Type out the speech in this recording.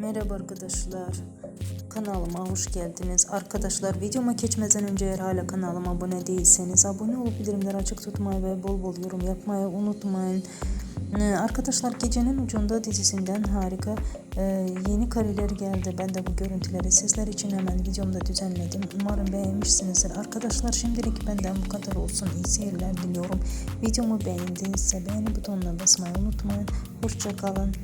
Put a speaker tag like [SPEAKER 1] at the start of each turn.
[SPEAKER 1] Merhaba arkadaşlar. Kanalıma hoş geldiniz. Arkadaşlar videoma geçmeden önce eğer hala kanalıma abone değilseniz abone olup bildirimleri açık tutmayı ve bol bol yorum yapmayı unutmayın. Ee, arkadaşlar Gecenin Ucunda dizisinden harika e, yeni kareler geldi. Ben de bu görüntüleri sizler için hemen videomda düzenledim. Umarım beğenmişsinizdir. Arkadaşlar şimdilik benden bu kadar olsun. İyi seyirler diliyorum. Videomu beğendiyse beğeni butonuna basmayı unutmayın. Hoşçakalın.